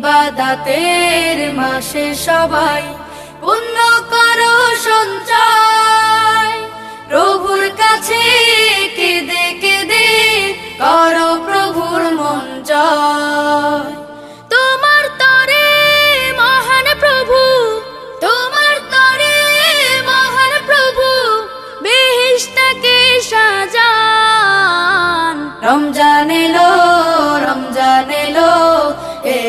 ইবাদাতের মাসে সবাই পুণ্য করো সঞ্চয়। প্রভুর কাছে কেঁদে কেঁদে করো প্রভুর মন জয়। তোমার তরে মহান প্রভু, তোমার মহান প্রভু রমজান এলো রমজান এলো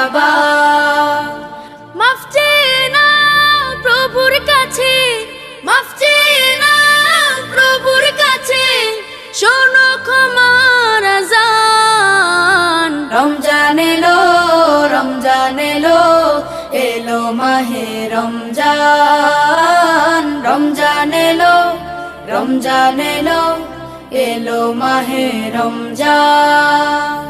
দিলাবা মাফ প্রভুর কাছে, মাফ প্রভুর কাছে। শোনো ক্ষমার আজান। রমজান এলো রমজান এলো এলো মাহে রমজান। রমজান এলো রমজান এলো এলো মাহে রমজান।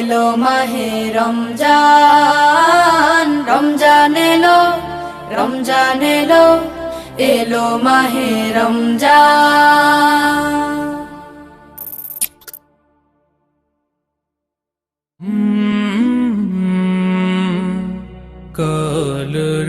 এলো মাহে রমজান রমজান এলো রমজান এলো এলো মাহে রমজান। কলরা